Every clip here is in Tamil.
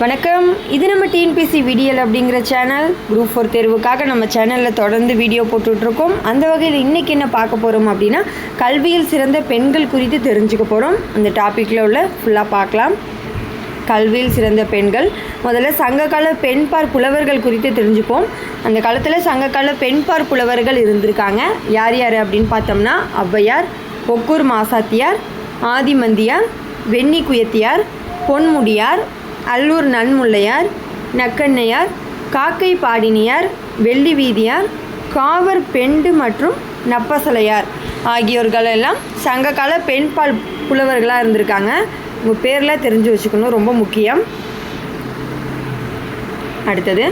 வணக்கம். இது நம்ம டிஎன்பிசி விடியல் அப்படிங்கிற சேனல் குரூப் ஃபோர் தேர்வுக்காக நம்ம சேனலில் தொடர்ந்து வீடியோ போட்டுட்ருக்கோம். அந்த வகையில் இன்றைக்கி என்ன பார்க்க போகிறோம் அப்படின்னா கல்வியில் சிறந்த பெண்கள் குறித்து தெரிஞ்சுக்க போகிறோம் அந்த டாப்பிக்கில் உள்ள ஃபுல்லாக பார்க்கலாம். கல்வியில் சிறந்த பெண்கள். முதல்ல சங்ககால பெண்பார் புலவர்கள் குறித்து தெரிஞ்சுப்போம். அந்த காலத்தில் சங்ககால பெண்பார் புலவர்கள் இருந்திருக்காங்க. யார் யார் அப்படின்னு பார்த்தோம்னா ஔவையார் ஒக்கூர் மாசாத்தியார் ஆதிமந்தியார் வெண்ணி குயத்தியார் பொன்முடியார் அல்லூர் நன்முல்லையார் நக்கண்ணையார் காக்கை பாடினியார் வெள்ளி வீதியார் காவர் பெண்டு மற்றும் நப்பசலையார் ஆகியோர்கள் எல்லாம் சங்ககால பெண்பால் புலவர்களாக இருந்திருக்காங்க. உங்கள் பேரெலாம் தெரிஞ்சு வச்சுக்கணும் ரொம்ப முக்கியம். அடுத்தது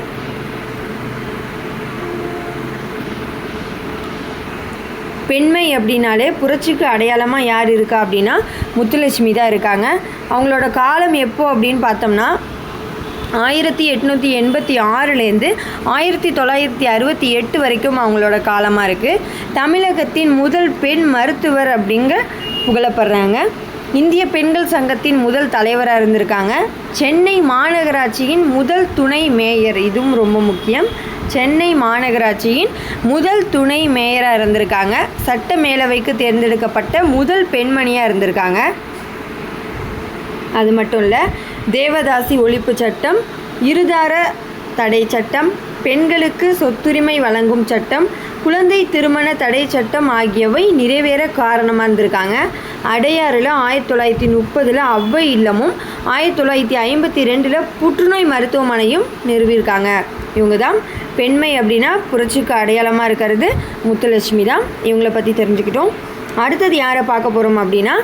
பெண்மை அப்படின்னாலே புரட்சிக்கு அடையாளமாக யார் இருக்கா அப்படின்னா முத்துலட்சுமி தான் இருக்காங்க. அவங்களோட காலம் எப்போ அப்படின்னு பார்த்தோம்னா ஆயிரத்தி எட்நூற்றி எண்பத்தி ஆறுலேருந்து ஆயிரத்தி தொள்ளாயிரத்தி அறுபத்தி எட்டு வரைக்கும் அவங்களோட காலமாக இருக்குது தமிழகத்தின் முதல் பெண் மருத்துவர் அப்படிங்க புகழப்படுறாங்க. இந்திய பெண்கள் சங்கத்தின் முதல் தலைவராக இருந்திருக்காங்க. சென்னை மாநகராட்சியின் முதல் துணை மேயர் இதுவும் ரொம்ப முக்கியம். சென்னை மாநகராட்சியின் முதல் துணை மேயராக இருந்திருக்காங்க. சட்ட மேலவைக்கு தேர்ந்தெடுக்கப்பட்ட முதல் பெண்மணியாக இருந்திருக்காங்க. அது மட்டும் இல்லை தேவதாசி ஒழிப்பு சட்டம் இருதார தடை சட்டம் பெண்களுக்கு சொத்துரிமை வழங்கும் சட்டம் குழந்தை திருமண தடை சட்டம் ஆகியவை நிறைவேற காரணமாக இருந்திருக்காங்க. அடையாறில் ஆயிரத்தி தொள்ளாயிரத்தி முப்பதில் அவ்வை இல்லமும் ஆயிரத்தி தொள்ளாயிரத்தி ஐம்பத்தி ரெண்டில் புற்றுநோய் மருத்துவமனையும் நிறுவியிருக்காங்க. இவங்க தான் பெண்மை அப்படின்னா புரட்சிக்கு அடையாளமாக இருக்கிறது முத்துலட்சுமி தான். இவங்கள பற்றி தெரிஞ்சுக்கிட்டோம். அடுத்தது யாரை பார்க்க போகிறோம் அப்படின்னா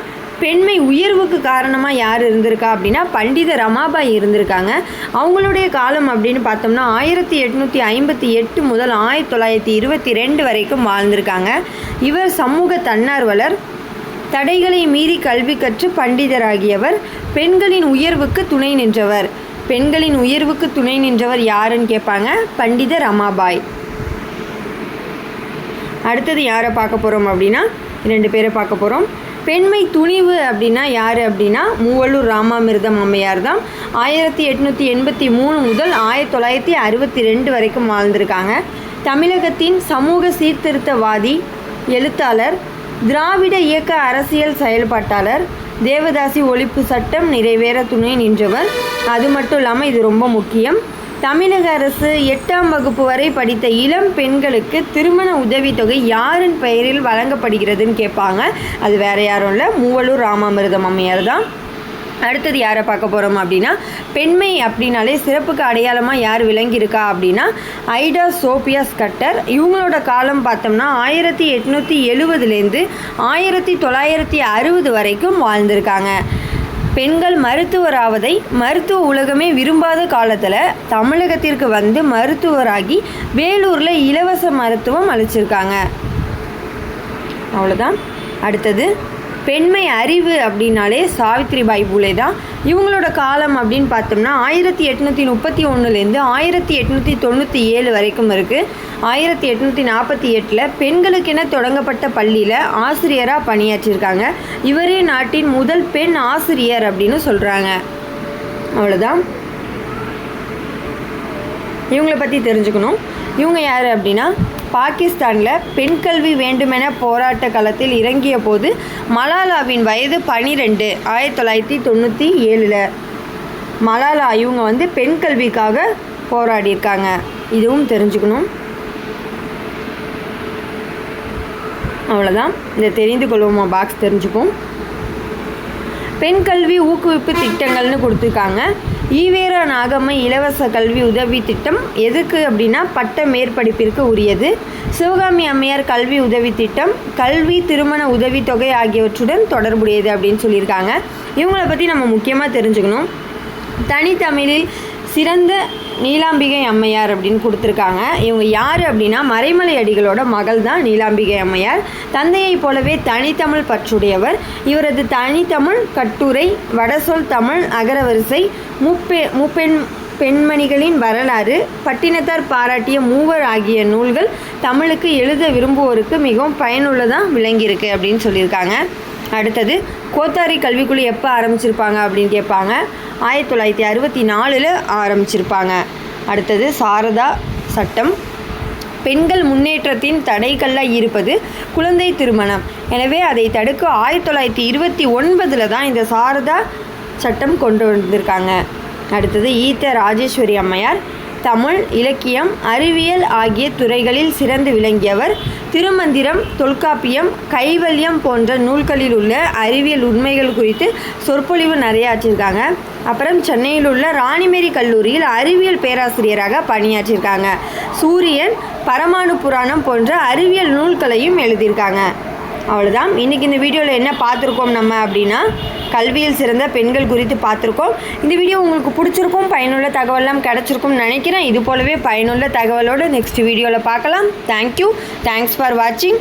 பெண்மை உயர்வுக்கு காரணமாக யார் இருந்திருக்கா அப்படின்னா பண்டித ரமாபாய் இருந்திருக்காங்க. அவங்களுடைய காலம் அப்படின்னு பார்த்தோம்னா ஆயிரத்தி எட்நூற்றி ஐம்பத்தி எட்டு முதல் ஆயிரத்தி தொள்ளாயிரத்தி இருபத்தி ரெண்டு வரைக்கும் வாழ்ந்திருக்காங்க. இவர் சமூக தன்னார்வலர். தடைகளை மீறி கல்வி கற்று பண்டிதராகியவர். பெண்களின் உயர்வுக்கு துணை நின்றவர். பெண்களின் உயர்வுக்கு துணை நின்றவர் யாருன்னு கேட்பாங்க? பண்டித ரமாபாய். அடுத்தது யாரை பார்க்க போகிறோம் அப்படின்னா ரெண்டு பேரை பார்க்க போகிறோம் பெண்மை துணிவு அப்படின்னா யார் அப்படின்னா மூவலூர் ராமாமிர்தம் அம்மையார் தான். ஆயிரத்தி எட்நூற்றி எண்பத்தி மூணு முதல் ஆயிரத்தி தொள்ளாயிரத்தி அறுபத்தி ரெண்டு வரைக்கும் வாழ்ந்திருக்காங்க. தமிழகத்தின் சமூக சீர்திருத்தவாதி எழுத்தாளர் திராவிட இயக்க அரசியல் செயல்பாட்டாளர் தேவதாசி ஒழிப்பு சட்டம் நிறைவேற துணை நின்றவர். அது மட்டும் இல்லாமல் இது ரொம்ப முக்கியம். தமிழக அரசு எட்டாம் வகுப்பு வரை படித்த இளம் பெண்களுக்கு திருமண உதவித்தொகை யாரின் பெயரில் வழங்கப்படுகிறதுன்னு கேட்பாங்க அது வேற யாரும் இல்லை. மூவலூர் ராமாமிர்தம் அம்மையார் தான் அடுத்தது யாரை பார்க்க போகிறோம் அப்படின்னா பெண்மை அப்படின்னாலே சிறப்புக்கு அடையாளமாக யார் விளங்கியிருக்கா அப்படின்னா ஐடா சோபியா ஸ்கட்டர். இவங்களோட காலம் பார்த்தோம்னா ஆயிரத்தி எட்நூற்றி எழுபதுலேருந்து ஆயிரத்தி தொள்ளாயிரத்தி அறுபது வரைக்கும் வாழ்ந்திருக்காங்க. பெண்கள் மருத்துவராவதை மருத்துவ உலகமே விரும்பாத காலத்தில் தமிழகத்திற்கு வந்து மருத்துவராகி வேலூரில் இலவச மருத்துவம் அளிச்சிருக்காங்க. அவ்வளோதான் அடுத்தது பெண்மை அறிவு அப்படின்னாலே சாவித்ரிபாய் பூலே தான். இவங்களோட காலம் அப்படின்னு பார்த்தோம்னா ஆயிரத்தி எட்நூற்றி முப்பத்தி ஒன்றுலேருந்து ஆயிரத்தி எட்நூற்றி தொண்ணூற்றி ஏழு வரைக்கும் இருக்குது ஆயிரத்தி எட்நூற்றி நாற்பத்தி எட்டில் பெண்களுக்கென தொடங்கப்பட்ட பள்ளியில் ஆசிரியராக பணியாற்றியிருக்காங்க. இவரே நாட்டின் முதல் பெண் ஆசிரியர் அப்படின்னு சொல்கிறாங்க அவ்வளோதான் இவங்களை பற்றி தெரிஞ்சுக்கணும். இவங்க யார் அப்படின்னா பாகிஸ்தானில் பெண் கல்வி வேண்டுமென போராட்ட களத்தில் இறங்கிய போது மலாலாவின் வயது பனிரெண்டு ஆயிரத்தி தொள்ளாயிரத்தி தொண்ணூற்றி ஏழில். மலாலா இவங்க வந்து பெண் கல்விக்காக போராடியிருக்காங்க. இதுவும் தெரிஞ்சுக்கணும். அவ்வளோதான் இந்த தெரிந்து கொள்வோமா? பாக்ஸ் தெரிஞ்சுப்போம். பெண் கல்வி ஊக்குவிப்பு திட்டங்கள்னு கொடுத்துருக்காங்க. ஈவேரா நாகம்மை இலவச கல்வி உதவி திட்டம் எதுக்கு அப்படின்னா பட்ட மேற்படிப்பிற்கு உரியது. சிவகாமி அம்மையார் கல்வி உதவி திட்டம் கல்வி திருமண உதவித்தொகை ஆகியவற்றுடன் தொடர்புடையது அப்படின்னு சொல்லியிருக்காங்க. இவங்களை பற்றி நம்ம முக்கியமாக தெரிஞ்சுக்கணும். தனித்தமிழில் சிறந்த நீலாம்பிகை அம்மையார் அப்படின்னு கொடுத்துருக்காங்க. இவங்க யார் அப்படின்னா மறைமலை அடிகளோட மகள் தான் நீலாம்பிகை அம்மையார். தந்தையைப் போலவே தனித்தமிழ் பற்றுடையவர். இவரது தனித்தமிழ் கட்டுரை வடசொல் தமிழ் அகரவரிசை முப்பெ முப்பெண் பெண்மணிகளின் வரலாறு பட்டினத்தார் பாராட்டிய மூவர் ஆகிய நூல்கள் தமிழுக்கு எழுத விரும்புவோருக்கு மிகவும் பயனுள்ளதாக விளங்கியிருக்கு அப்படின்னு சொல்லியிருக்காங்க. அடுத்தது கோத்தாரி கல்விக்குழு எப்போ ஆரம்பிச்சிருப்பாங்க அப்படின்னு கேட்பாங்க. ஆயிரத்தி தொள்ளாயிரத்தி அறுபத்தி நாலில் ஆரம்பிச்சிருப்பாங்க. அடுத்தது சாரதா சட்டம். பெண்கள் முன்னேற்றத்தின் தடைகளாக இருப்பது குழந்தை திருமணம். எனவே அதை தடுக்க ஆயிரத்தி தொள்ளாயிரத்தி இருபத்தி ஒன்பதில் தான் இந்த சாரதா சட்டம் கொண்டு வந்திருக்காங்க. அடுத்தது ஈத்த ராஜேஸ்வரி அம்மையார். தமிழ் இலக்கியம் அறிவியல் ஆகிய துறைகளில் சிறந்து விளங்கியவர். திருமந்திரம் தொல்காப்பியம் கைவல்யம் போன்ற நூல்களில் உள்ள அறிவியல் உண்மைகள் குறித்து சொற்பொழிவு நிறையாற்றிருக்காங்க அப்புறம் சென்னையில் உள்ள ராணிமேரி கல்லூரியில் அறிவியல் பேராசிரியராக பணியாற்றியிருக்காங்க. சூரியன் பரமாணு புராணம் போன்ற அறிவியல் நூல்களையும் எழுதியிருக்காங்க. அவ்வளோதான் இன்றைக்கி இந்த வீடியோவில் என்ன பார்த்துருக்கோம் நம்ம அப்படின்னா கல்வியில் சிறந்த பெண்கள் குறித்து பார்த்துருக்கோம். இந்த வீடியோ உங்களுக்கு பிடிச்சிருக்கும் பயனுள்ள தகவலாம் கிடச்சிருக்கும்னு நினைக்கிறேன். இது போலவே பயனுள்ள தகவலோடு நெக்ஸ்ட் வீடியோவில் பார்க்கலாம். தேங்க்யூ தேங்க்ஸ் ஃபார் வாட்சிங்